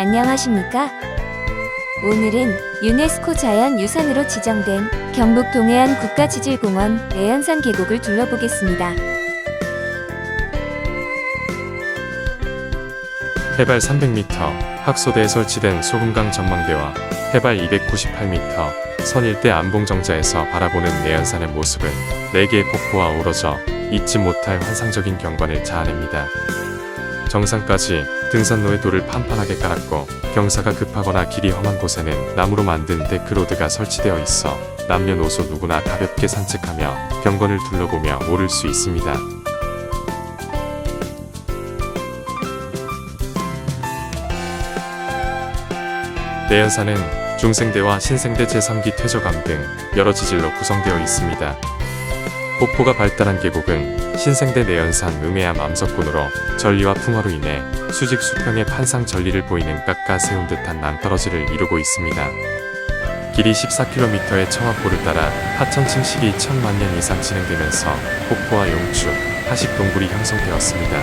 안녕하십니까? 오늘은 유네스코 자연유산으로 지정된 경북 동해안 국가지질공원 내연산 계곡을 둘러보겠습니다. 해발 300m, 학소대에 설치된 소금강 전망대와 해발 298m, 선 일대 안봉정자에서 바라보는 내연산의 모습은 4개의 폭포와 어우러져 잊지 못할 환상적인 경관을 자아냅니다. 정상까지 등산로에 돌을 판판하게 깔았고 경사가 급하거나 길이 험한 곳에는 나무로 만든 데크로드가 설치되어 있어 남녀노소 누구나 가볍게 산책하며 경관을 둘러보며 오를 수 있습니다. 내연산은 중생대와 신생대 제3기 퇴저강 등 여러 지질로 구성되어 있습니다. 폭포가 발달한 계곡은 신생대 내연산 음해암 암석군으로 전리와 풍화로 인해 수직 수평의 판상 전리를 보이는 깎아 세운 듯한 낭떠러지를 이루고 있습니다. 길이 14km의 청화포를 따라 하천 침식이 천만 년 이상 진행되면서 폭포와 용축, 하식 동굴이 형성되었습니다.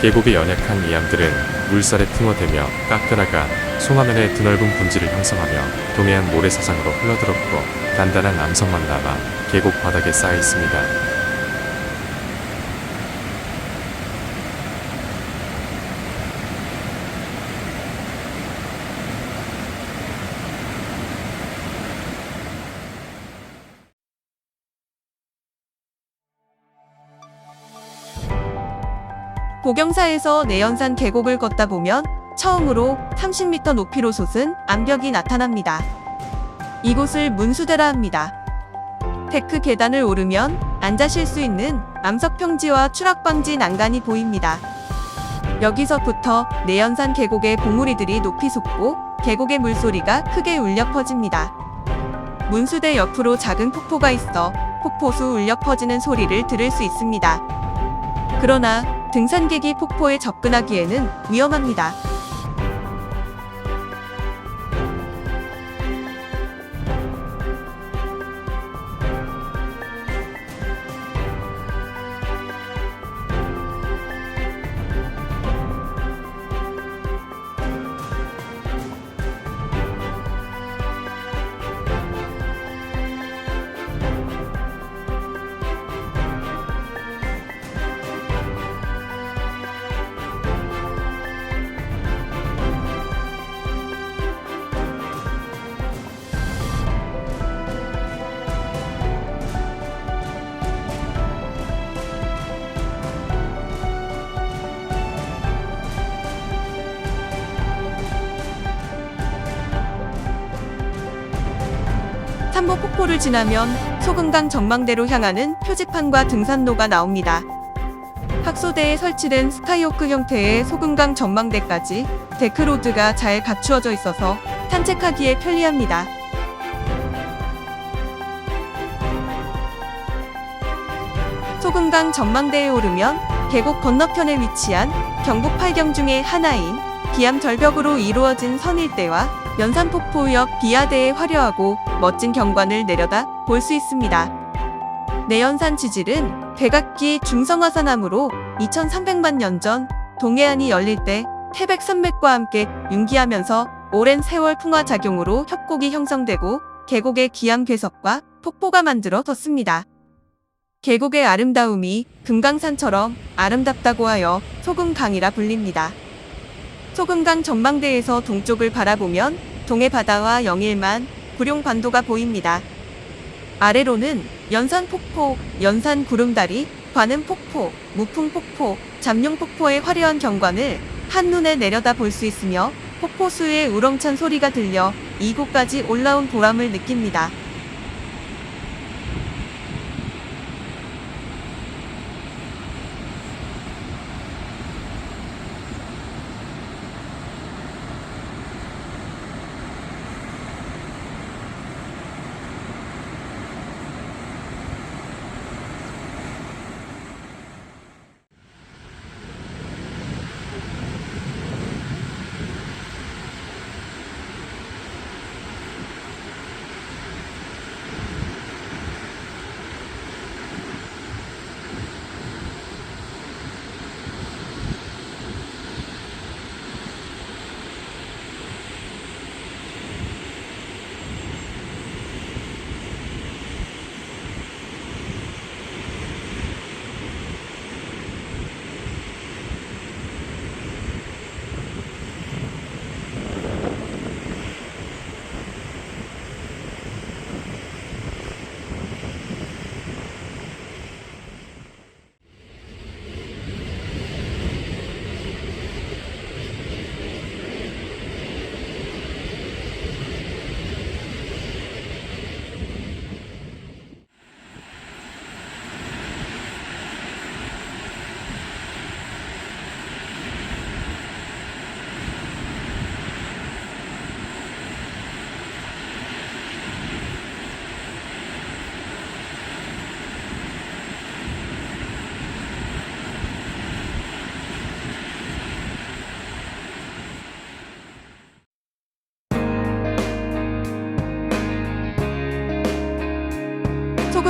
계곡의 연약한 이암들은 물살에 풍어대며 깎여나가 송화면의 드넓은 분지를 형성하며 동해안 모래사장으로 흘러들었고 단단한 암석만 남아 계곡 바닥에 쌓여 있습니다. 보경사에서 내연산 계곡을 걷다 보면 처음으로 30m 높이로 솟은 암벽이 나타납니다. 이곳을 문수대라 합니다. 데크 계단을 오르면 앉아 쉴 수 있는 암석평지와 추락방지 난간이 보입니다. 여기서부터 내연산 계곡의 봉우리들이 높이 솟고 계곡의 물소리가 크게 울려 퍼집니다. 문수대 옆으로 작은 폭포가 있어 폭포수 울려 퍼지는 소리를 들을 수 있습니다. 그러나 등산객이 폭포에 접근하기에는 위험합니다. 폭포를 지나면 소금강 전망대로 향하는 표지판과 등산로가 나옵니다. 학소대에 설치된 스카이워크 형태의 소금강 전망대까지 데크로드가 잘 갖추어져 있어서 산책하기에 편리합니다. 소금강 전망대에 오르면 계곡 건너편에 위치한 경북 팔경 중의 하나인 기암 절벽으로 이루어진 선일대와 연산폭포 옆 비아대의 화려하고 멋진 경관을 내려다 볼 수 있습니다. 내연산 지질은 백악기 중성화산암으로 2300만 년 전 동해안이 열릴 때 태백산맥과 함께 융기하면서 오랜 세월 풍화 작용으로 협곡이 형성되고 계곡의 기암 괴석과 폭포가 만들어졌습니다. 계곡의 아름다움이 금강산처럼 아름답다고 하여 소금강이라 불립니다. 소금강 전망대에서 동쪽을 바라보면 동해 바다와 영일만, 구룡반도가 보입니다. 아래로는 연산 폭포, 연산 구름다리, 관음 폭포, 무풍 폭포, 잠룡 폭포의 화려한 경관을 한눈에 내려다 볼 수 있으며 폭포수의 우렁찬 소리가 들려 이곳까지 올라온 보람을 느낍니다.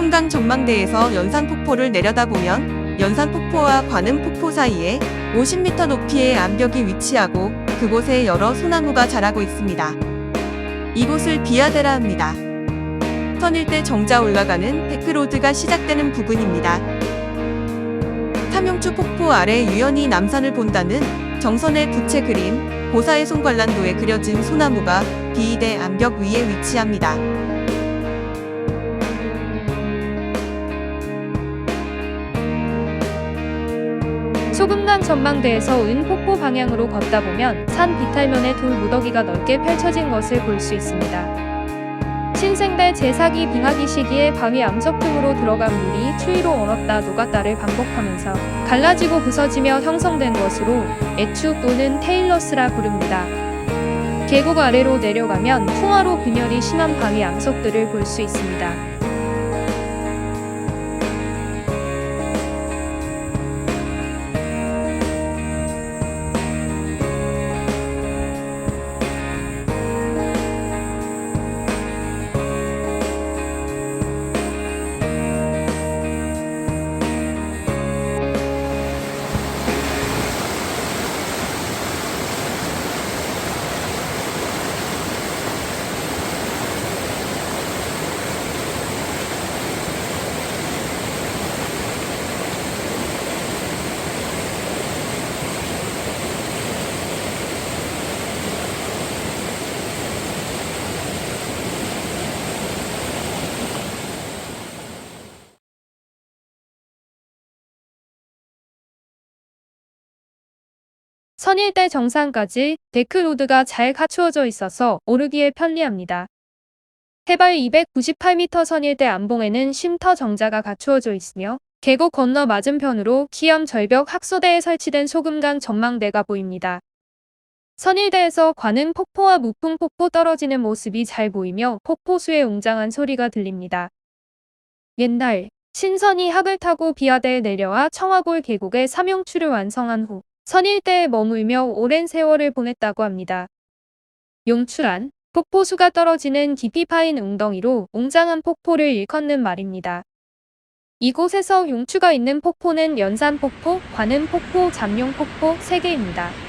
소금강 전망대에서 연산폭포를 내려다보면 연산폭포와 관음폭포 사이에 50m 높이의 암벽이 위치하고 그곳에 여러 소나무가 자라고 있습니다. 이곳을 비아데라 합니다. 선일대 정자 올라가는 데크로드가 시작되는 부근입니다. 삼용추 폭포 아래 유연히 남산을 본다는 정선의 부채 그림, 보사의 손관란도에 그려진 소나무가 비이대 암벽 위에 위치합니다. 소금강 전망대에서 은폭포 방향으로 걷다 보면 산 비탈면에 돌 무더기가 넓게 펼쳐진 것을 볼 수 있습니다. 신생대 제4기 빙하기 시기에 바위 암석 등으로 들어간 물이 추위로 얼었다 녹았다를 반복하면서 갈라지고 부서지며 형성된 것으로 애축 또는 테일러스라 부릅니다. 계곡 아래로 내려가면 풍화로 균열이 심한 바위 암석들을 볼 수 있습니다. 선일대 정상까지 데크로드가 잘 갖추어져 있어서 오르기에 편리합니다. 해발 298m 선일대 안봉에는 쉼터 정자가 갖추어져 있으며 계곡 건너 맞은편으로 키암 절벽 학소대에 설치된 소금강 전망대가 보입니다. 선일대에서 관은 폭포와 무풍 폭포 떨어지는 모습이 잘 보이며 폭포수의 웅장한 소리가 들립니다. 옛날 신선이 학을 타고 비아대에 내려와 청화골 계곡의 삼용추를 완성한 후 선일대에 머물며 오랜 세월을 보냈다고 합니다. 용추란 폭포수가 떨어지는 깊이 파인 웅덩이로 웅장한 폭포를 일컫는 말입니다. 이곳에서 용추가 있는 폭포는 연산폭포, 관음폭포, 잠룡폭포 3개입니다.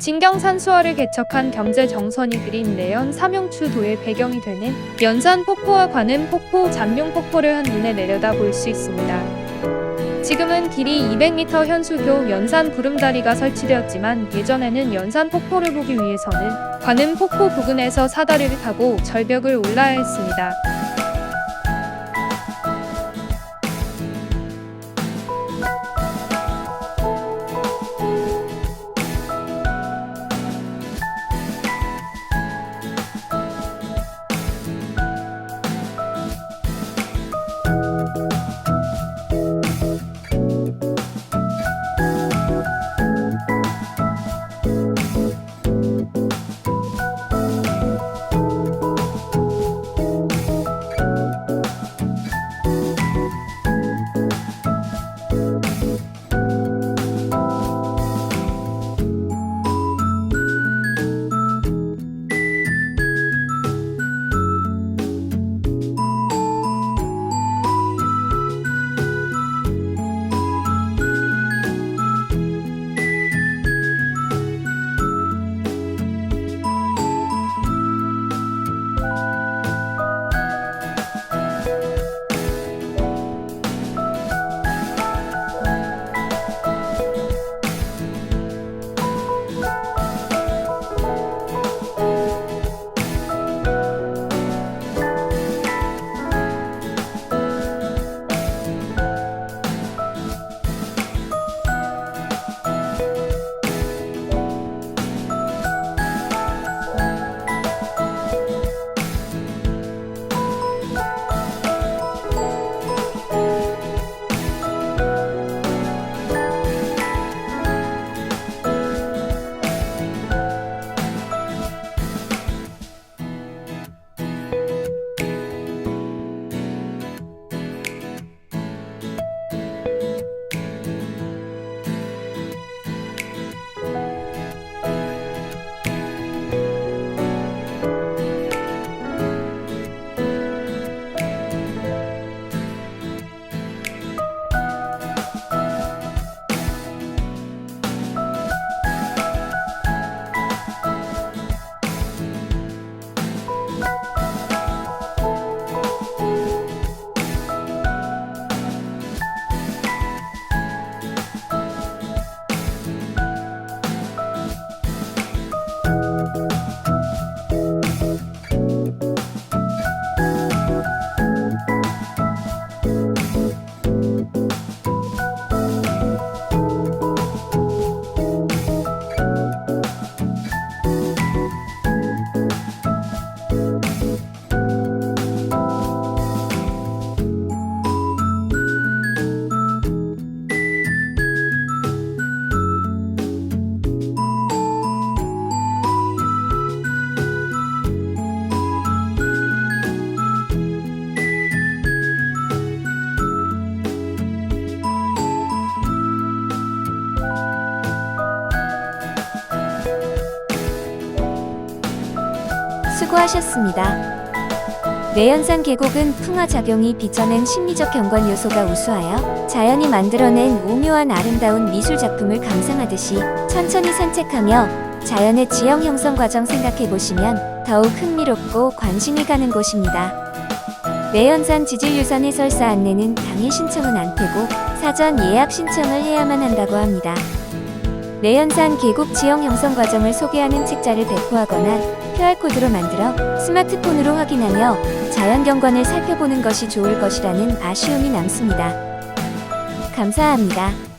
진경산수화를 개척한 경제 정선이 그린 내연 삼용추도의 배경이 되는 연산 폭포와 관음 폭포, 잠룡 폭포를 한눈에 내려다 볼 수 있습니다. 지금은 길이 200m 현수교 연산 구름다리가 설치되었지만 예전에는 연산 폭포를 보기 위해서는 관음 폭포 부근에서 사다리를 타고 절벽을 올라야 했습니다. 하셨습니다. 내연산 계곡은 풍화 작용이 빚어낸 심리적 경관 요소가 우수하여 자연이 만들어낸 오묘한 아름다운 미술 작품을 감상하듯이 천천히 산책하며 자연의 지형 형성 과정 생각해 보시면 더욱 흥미롭고 관심이 가는 곳입니다. 내연산 지질유산 해설사 안내는 당일 신청은 안 되고 사전 예약 신청을 해야만 한다고 합니다. 내연산 계곡 지형 형성 과정을 소개하는 책자를 배포하거나 QR코드로 만들어 스마트폰으로 확인하며 자연 경관을 살펴보는 것이 좋을 것이라는 아쉬움이 남습니다. 감사합니다.